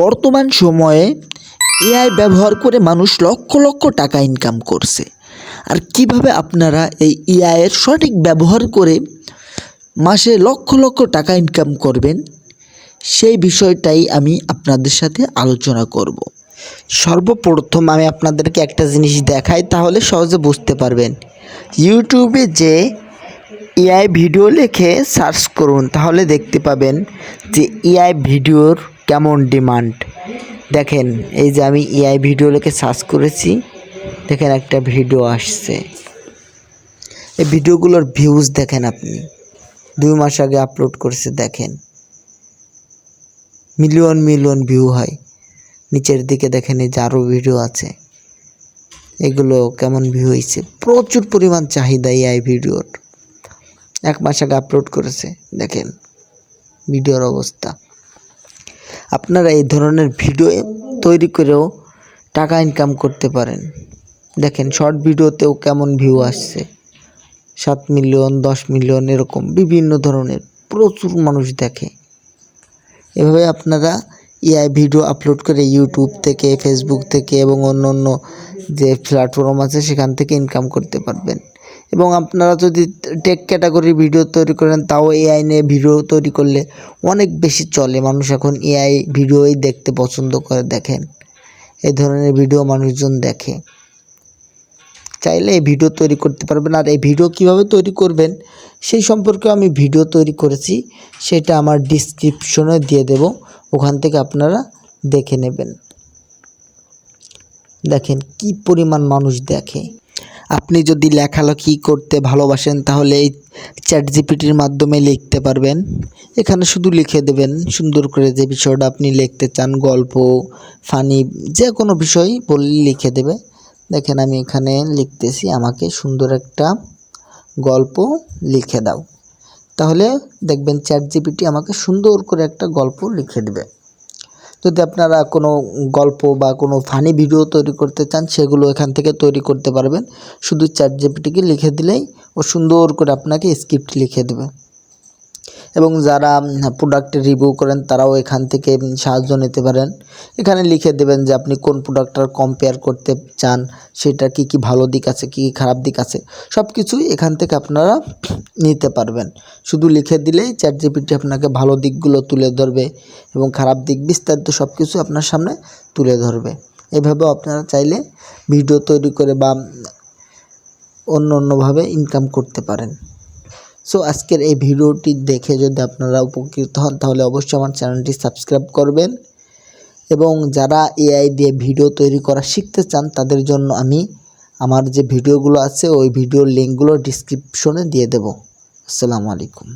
বর্তমান সময়ে এআই ব্যবহার করে মানুষ লক্ষ লক্ষ টাকা ইনকাম করছে। আর কীভাবে আপনারা এই এআইয়ের সঠিক ব্যবহার করে মাসে লক্ষ লক্ষ টাকা ইনকাম করবেন, সেই বিষয়টাই আমি আপনাদের সাথে আলোচনা করব। সর্বপ্রথম আমি আপনাদেরকে একটা জিনিস দেখাই, তাহলে সহজে বুঝতে পারবেন। ইউটিউবে যে এআই ভিডিও লিখে সার্চ করুন, তাহলে দেখতে পাবেন যে এআই ভিডিওর কেমন ডিমান্ড? দেখেন, এই যে আমি এআই ভিডিও লিখে সার্চ করেছি, দেখেন একটা ভিডিও আসছে। এই ভিডিওগুলোর ভিউজ দেখেন আপনি। দুই মাস আগে আপলোড করেছে, দেখেন। মিলিয়ন মিলিয়ন ভিউ হয়। নিচের দিকে দেখেন, এই যে ভিডিও আছে। এগুলো কেমন ভিউ হয়েছে? প্রচুর পরিমাণ চাহিদা এআই ভিডিওর। এক মাস আগে আপলোড করেছে, দেখেন। ভিডিওর অবস্থা। আপনারা এই ধরনের ভিডিও তৈরি করেও টাকা ইনকাম করতে পারেন। দেখেন শর্ট ভিডিওতেও কেমন ভিউ আসছে। সাত মিলিয়ন দশ মিলিয়ন এরকম বিভিন্ন ধরনের প্রচুর মানুষ দেখে। এভাবে আপনারা এআই ভিডিও আপলোড করে ইউটিউব থেকে ফেসবুক থেকে এবং অন্য অন্য যে প্ল্যাটফর্ম আছে, সেখান থেকে ইনকাম করতে পারবেন। এবং আপনারা যদি টেক ক্যাটাগরির ভিডিও তৈরি করেন, তাও এআই নিয়ে ভিডিও তৈরি করলে অনেক বেশি চলে। মানুষ এখন এআই ভিডিওই দেখতে পছন্দ করে, দেখেন। এই ধরনের ভিডিও মানুষজন দেখে। চাইলে এই ভিডিও তৈরি করতে পারবেন। আর এই ভিডিও কীভাবে তৈরি করবেন, সেই সম্পর্কে আমি ভিডিও তৈরি করেছি। সেটা আমার ডিসক্রিপশনে দিয়ে দেব। ওখান থেকে আপনারা দেখে নেবেন। দেখেন কি পরিমাণ মানুষ দেখে। আপনি যদি লেখালেখি করতে ভালোবাসেন, তাহলে এই চ্যাট জিপিটির মাধ্যমে লিখতে পারবেন। এখানে শুধু লিখে দেবেন, সুন্দর করে যে বিষয়টা আপনি লিখতে চান, গল্প, ফানি, যে কোনো বিষয় বললে লিখে দেবে। দেখেন আমি এখানে লিখতেছি, আমাকে সুন্দর একটা গল্প লিখে দাও। তাহলে দেখবেন চ্যাট জিপিটি আমাকে সুন্দর করে একটা গল্প লিখে দেবে। যদি আপনারা কোনো গল্প বা কোনো ফানি ভিডিও তৈরি করতে চান, সেগুলো এখান থেকে তৈরি করতে পারবেন। শুধু চ্যাট জিপিটিকে লিখে দিলেই ও সুন্দর করে আপনাকে স্ক্রিপ্ট লিখে দেবে। এবং যারা প্রোডাক্টের রিভিউ করেন, তারাও এখান থেকে সাহায্য নিতে পারেন। এখানে লিখে দেবেন যে আপনি কোন প্রোডাক্টটার কম্পেয়ার করতে চান, সেটা কি কি ভালো দিক আছে, কি কি খারাপ দিক আছে সব কিছুই এখান থেকে আপনারা নিতে পারবেন। শুধু লিখে দিলেই চ্যাট জিপিটি আপনাকে ভালো দিকগুলো তুলে ধরবে এবং খারাপ দিক বিস্তারিত সব কিছু আপনার সামনে তুলে ধরবে। এভাবে আপনারা চাইলে ভিডিও তৈরি করে বা অন্য অন্যভাবে ইনকাম করতে পারেন। সো আজকের এই ভিডিওটি দেখে যদি আপনারা উপকৃত হন, তাহলে অবশ্যই আমার চ্যানেলটি সাবস্ক্রাইব করবেন। এবং যারা এআই দিয়ে ভিডিও তৈরি করা শিখতে চান, তাদের জন্য আমি আমার যে ভিডিওগুলো আছে, ওই ভিডিওর লিঙ্কগুলো ডিসক্রিপশনে দিয়ে দেব। আসসালামু আলাইকুম।